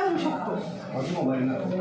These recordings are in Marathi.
करू शकतो.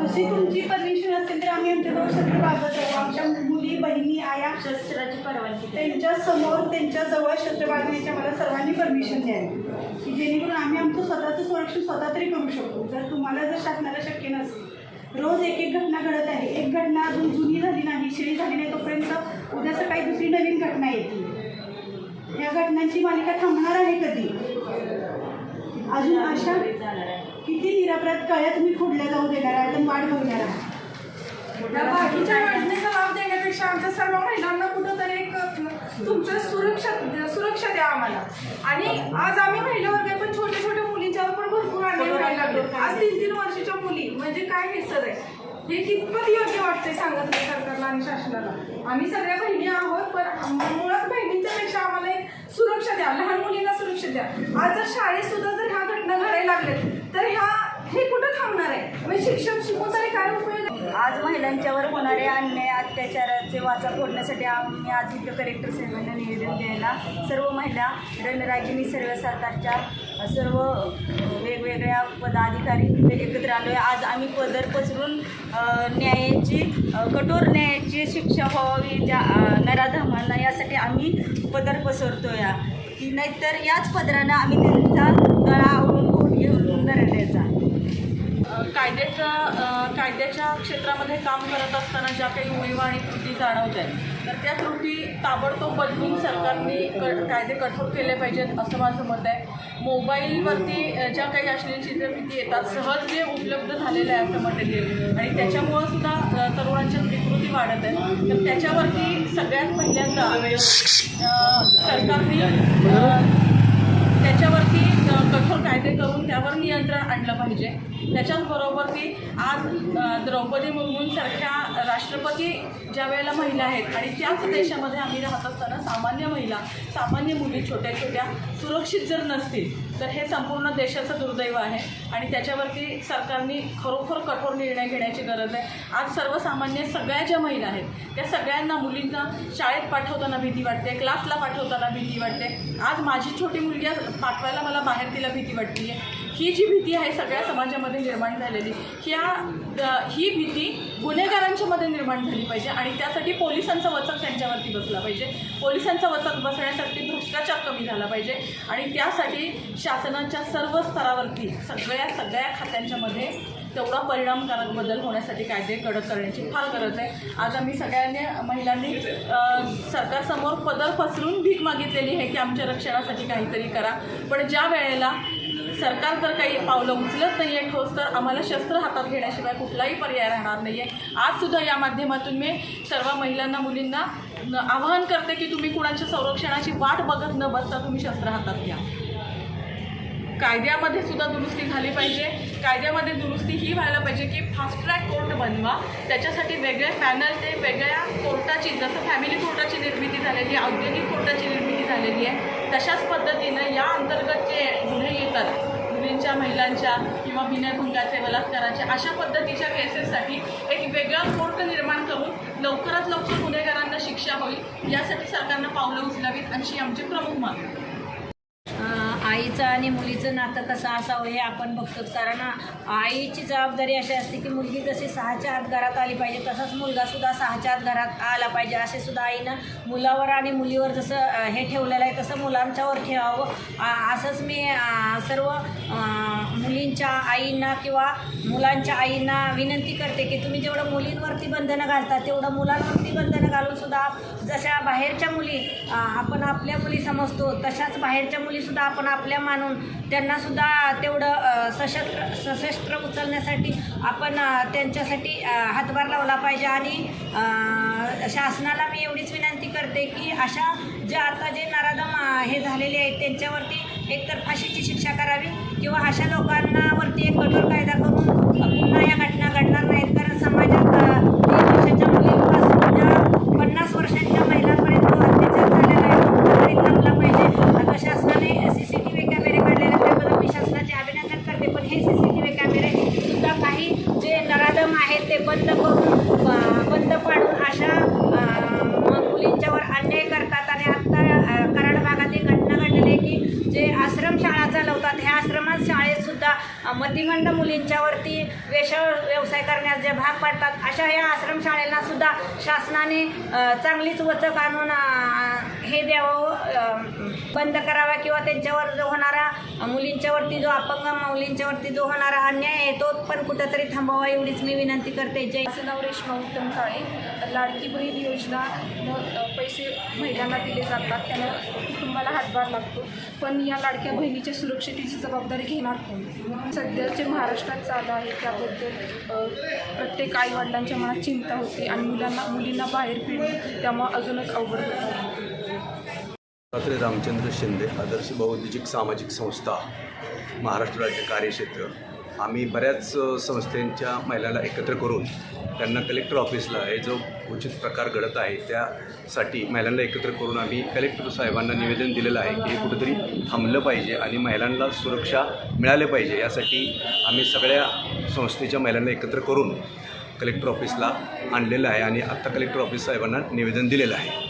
तशी तुमची परमिशन असेल तर आम्ही आमच्याजवळ शस्त्र बाळगत आहोत आमच्या मुली बहिणी आया शस्त्राची परवानगी. त्यांच्यासमोर त्यांच्या जवळ शस्त्र बाळगण्याची आम्हाला सर्वांनी परमिशन द्यावी. की जेणेकरून आम्ही आमचं स्वतःचं संरक्षण स्वतः तरी करू शकतो. जर तुम्हाला जर शासनाला शक्य नसेल. रोज एक एक घटना घडत आहे. एक घटना अजून जुनी झाली नाही शिळी झाली नाही तोपर्यंत उद्या सकाळी दुसरी नवीन घटना येते. या घटनांची मालिका थांबणार आहे कधी? अजून अशा आहे. प्रत कळत मी तुम्ही जाऊ देणार आहे आणि वाट बघणार आहात या बाकीच्या योजनेचा लाभ देण्यापेक्षा आमच्या सर्व महिलांना कुठंतरी एक तुमचं सुरक्षा सुरक्षा द्या आम्हाला. आणि आज आम्ही महिला वर्ग आहे, पण छोट्या छोट्या मुलींच्यावर पण भरपूर अन्याय व्हायला लागलो. आज तीन तीन वर्षाच्या मुली म्हणजे काय हे सर आहे? हे कितपत योग्य वाटतंय सांगत नाही सरकारला आणि शासनाला. आम्ही सगळ्या बहिणी आहोत पण मुळात बहिणींच्या पेक्षा आम्हाला एक सुरक्षा द्या. लहान मुलींना सुरक्षा द्या. आज जर शाळेत सुद्धा जर ह्या घटना घडायला लागल्यात तर ह्या हे कुठं थांबणार आहे? म्हणजे शिक्षण शिकून तरी काय उपयोग आज महिलांच्यावर होणारे अन्याय अत्याचाराचे वाचा फोडण्यासाठी आम्ही आज इथं कलेक्टर साहेबांना निवेदन द्यायला सर्व महिला रणरागिनी सर्व सरकारच्या सर्व वेगवेगळ्या पदाधिकारी एकत्र आलो आहे आज आम्ही पदर पसरून न्यायाची कठोर न्यायाची शिक्षा व्हावी त्या नराधमांना यासाठी आम्ही पदर पसरतो या की नाहीतर याच पदरानं आम्ही त्यांचा गळा आवडून पोट घेऊन नरड्याचा कायद्याच्या कायद्याच्या क्षेत्रामध्ये काम करत असताना ज्या काही उणीवा आणि त्रुटी जाणवत आहेत तर त्या त्रुटी ताबडतोब बदलून सरकारने क कायदे कठोर केले पाहिजेत असं माझं मत आहे. मोबाईलवरती ज्या काही अश्लील चित्रफिती येतात सहज जे उपलब्ध झालेलं आहे असं मटेरियल आणि त्याच्यामुळं सुद्धा तरुणांच्या विकृती वाढत आहे. तर त्याच्यावरती सगळ्यात पहिल्यांदा सरकारने त्याच्यावरती कठोर कायदे करून त्यावर नियंत्रण आणलं पाहिजे. त्याच्याचबरोबर ती आज द्रौपदी मुर्मूंसारख्या राष्ट्रपती ज्या वेळेला महिला आहेत आणि त्याच देशामध्ये आम्ही राहत असताना सामान्य महिला सामान्य मुली छोट्या छोट्या सुरक्षित जर नसतील तर हे संपूर्ण देशाचं दुर्दैव आहे. आणि त्याच्यावरती सरकारने खरोखर कठोर निर्णय घेण्याची गरज आहे. आज सर्वसामान्य सगळ्या ज्या महिला आहेत त्या सगळ्यांना मुलींना शाळेत पाठवताना भीती वाटते क्लासला पाठवताना भीती वाटते. आज माझी छोटी मुलगी पाठवायला मला बाहेर तिला भीती वाटते ही जी भीती आहे सगळ्या समाजामध्ये निर्माण झालेली ह्या ही भीती गुन्हेगारांच्या मध्ये निर्माण झाली पाहिजे आणि त्यासाठी पोलिसांचा वचक त्यांच्यावरती बसला पाहिजे. पोलिसांचा वचक बसण्यासाठी भ्रष्टाचार कमी झाला पाहिजे आणि त्यासाठी शासनाच्या सर्व स्तरावरती सगळ्या सगळ्या खात्यांच्यामध्ये तेवढा परिणामकारक बदल होण्यासाठी कायदे कडक करण्याची फार गरज आहे. आज आम्ही सगळ्यांनी महिलांनी सरकारसमोर पदर पसरून भीक मागितलेली आहे की आमच्या रक्षणासाठी काहीतरी करा. पण ज्या वेळेला सरकार जर काही पावलं उचलत नाही आहे ठोस तर आम्हाला शस्त्र हातात घेण्याशिवाय कुठलाही पर्याय राहणार नाही आहे आजसुद्धा या माध्यमातून मी सर्व महिलांना मुलींना आवाहन करते की तुम्ही कुणाच्या संरक्षणाची वाट बघत न बसता तुम्ही शस्त्र हातात घ्या. कायद्यामध्ये सुद्धा दुरुस्ती झाली पाहिजे. कायद्यामध्ये दुरुस्ती ही व्हायला पाहिजे की फास्ट ट्रॅक कोर्ट बनवा. त्याच्यासाठी वेगळे पॅनल ते वेगळ्या कोर्टाची जसं फॅमिली कोर्टाची निर्मिती झालेली आहे औद्योगिक कोर्टाची निर्मिती झालेली आहे. तशाच पद्धतीनं या अंतर्गत जे गुन्हे येतात मुलींच्या महिलांच्या किंवा बिनभंगाचे बलात्काराचे अशा पद्धतीच्या केसेससाठी एक वेगळा कोर्ट निर्माण करून लवकरात लवकर गुन्हेगारांना शिक्षा होईल यासाठी सरकारनं पावलं उचलावीत अशी आमची प्रमुख मागणी मुलाचं आणि मुलीचं नातं कसं असावं हे आपण बघतोच. कारण आईची जबाबदारी अशी असते की मुलगी जशी सहाच्या आत घरात आली पाहिजे तसाच मुलगासुद्धा सहाच्या आत घरात आला पाहिजे. असे सुद्धा आईनं मुलावर आणि मुलीवर जसं हे ठेवलेलं आहे तसं मुलांच्यावर ठेवावं. असंच मी सर्व मुलींच्या आईंना किंवा मुलांच्या आईंना विनंती करते की तुम्ही जेवढं मुलींवरती बंधनं घालता तेवढं मुलांवरती बंधनं घालून सुद्धा जशा बाहेरच्या मुली आपण आपल्या मुली समजतो तशाच बाहेरच्या मुलीसुद्धा आपण आपल्या मानून त्यांनासुद्धा तेवढं सशस्त्र सशस्त्र उचलण्यासाठी आपण त्यांच्यासाठी हातभार लावला पाहिजे. आणि शासनाला मी एवढीच विनंती करते की अशा जे आता जे नराधम हे झालेले आहेत त्यांच्यावरती एकतर फाशीची शिक्षा करावी किंवा अशा लोकांनावरती एक कठोर कायदा करून अ, पुन्हा या घटना घडणार नाहीत कारण समाजात अ, तीन वर्षाच्या मुलींपासून त्या पन्नास वर्षांच्या महिलांपर्यंत जो अत्याचार झालेला आहे तो कुठेतरी थांबला पाहिजे आता शासनाने सी सी टी व्ही कॅमेरे काढलेले आहेत, त्याबद्दल मी शासनाचे अभिनंदन करते पण हे सी सी टी व्ही कॅमेरे सुद्धा काही जे नराधम आहेत ते बंद करून अ, बंद पाडून अशा अ, मुलींच्यावर अन्याय करतात आणि आत्ता अ, कराड भागात एक घटना घडलेली आहे की जे आश्रम शाळा चालवतात ह्या आश्रमात शाळेत सुद्धा अ, मतिमंद मुलींच्यावरती वेश व्यवसाय करण्यास जे भाग पाडतात अशा ह्या आश्रम सुद्धा शासनाने चांगलीच वचक आणून हे द्यावं बंद करावा किंवा त्यांच्यावर जो होणारा मुलींच्यावरती जो अपंग मुलींच्यावरती जो होणारा अन्याय आहे तो पण कुठंतरी थांबावा एवढीच मी विनंती करते. जय माझं नाव रेश्मा उत्तम काळे. लाडकी बहीण योजना पैसे महिलांना दिले जातात. त्यानं कुटुंबाला हातभार लागतो. पण या लाडक्या बहिणीच्या सुरक्षितेची जबाबदारी घेणार कोण? सध्याचे महाराष्ट्रात चालू आहे त्याबद्दल प्रत्येक आईवडिलांच्या मनात चिंता होती आणि मुलांना मुलींना बाहेर फिरणं त्यामुळं अजूनच अवघड होत. आहे रामचंद्र शिंदे आदर्श बहुद्योजिक सामाजिक संस्था महाराष्ट्र राज्य कार्यक्षेत्र. आम्ही बऱ्याच अ, संस्थांच्या महिलाला एकत्र करून त्यांना कलेक्टर ऑफिसला हे जो उचित प्रकार घडत आहे त्यासाठी महिलांना एकत्र करून आम्ही कलेक्टर साहेबांना निवेदन दिलेलं आहे की हे कुठेतरी थांबलं पाहिजे आणि महिलांना सुरक्षा मिळाली पाहिजे. यासाठी आम्ही सगळ्या संस्थेच्या महिलांना एकत्र करून कलेक्टर ऑफिसला आणलेलं आहे आणि आत्ता कलेक्टर ऑफिस साहेबांना निवेदन दिलेलं आहे.